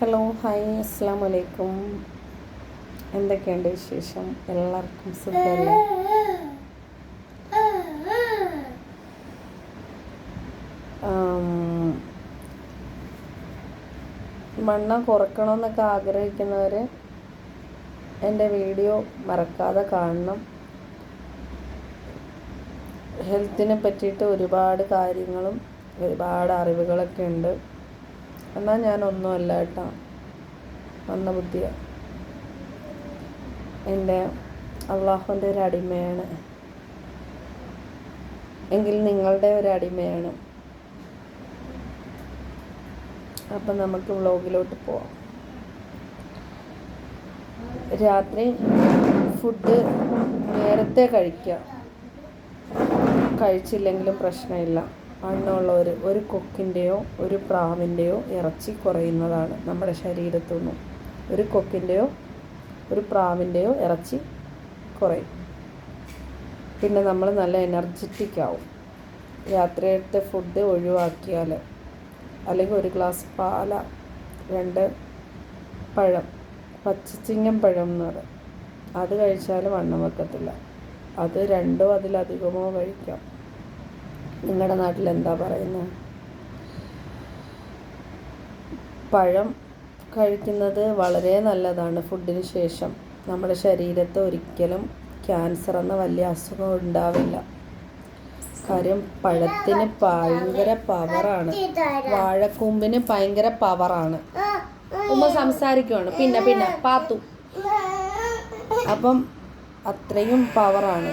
Hello hi അസ്സാം വലൈക്കും എന്തൊക്കെയുണ്ട് വിശേഷം? എല്ലാവർക്കും സുഖമല്ലേ മണ്ണ കുറക്കണമെന്നൊക്കെ ആഗ്രഹിക്കുന്നവർ എന്റെ വീഡിയോ മറക്കാതെ കാണണം. ഹെൽത്തിനെ പറ്റിയിട്ട് ഒരുപാട് കാര്യങ്ങളും ഒരുപാട് അറിവുകളൊക്കെ ഉണ്ട്. എന്നാൽ ഞാനൊന്നുമല്ല കേട്ടോ. വന്ന ബുദ്ധിയ. എന്റെ അള്ളാഹുവിന്റെ ഒരു അടിമയാണ്. എങ്കിൽ നിങ്ങളുടെ ഒരു അടിമയാണ്. അപ്പം നമുക്ക് വ്ളോഗിലോട്ട് പോവാം. രാത്രി ഫുഡ് നേരത്തെ കഴിക്കുക. കഴിച്ചില്ലെങ്കിലും പ്രശ്നമില്ല. വണ്ണമുള്ളവർ ഒരു കൊക്കിന്റെയോ ഒരു പ്രാവിന്റെയോ ഇറച്ചി കുറയുന്നതാണ് നമ്മുടെ ശരീരത്തു നിന്നും ഒരു കൊക്കിന്റെയോ ഒരു പ്രാവിന്റെയോ ഇറച്ചി കുറയും. പിന്നെ നമ്മൾ നല്ല എനർജറ്റിക് ആവും. രാത്രിയത്തെ ഫുഡ് ഒഴിവാക്കിയാൽ അല്ലെങ്കിൽ ഒരു ഗ്ലാസ് പാല രണ്ട് പഴം പച്ചച്ചിങ്ങം പഴം എന്ന് പറയും. അത് കഴിച്ചാൽ വണ്ണം വെക്കത്തില്ല. അത് രണ്ടോ അതിലധികമോ കഴിക്കാം. നിങ്ങളുടെ നാട്ടിൽ എന്താ പറയുന്നത്? പഴം കഴിക്കുന്നത് വളരെ നല്ലതാണ് ഫുഡിന് ശേഷം. നമ്മുടെ ശരീരത്ത് ഒരിക്കലും ക്യാൻസർ എന്ന വലിയ അസുഖം ഉണ്ടാവില്ല. കാര്യം പഴത്തിന് ഭയങ്കര പവറാണ് വാഴക്കൂമ്പിന് ഭയങ്കര പവറാണ് ഉമ്മ സംസാരിക്കുവാണ്. പിന്നെ പിന്നെ പാത്തു. അപ്പം അത്രയും പവറാണ്.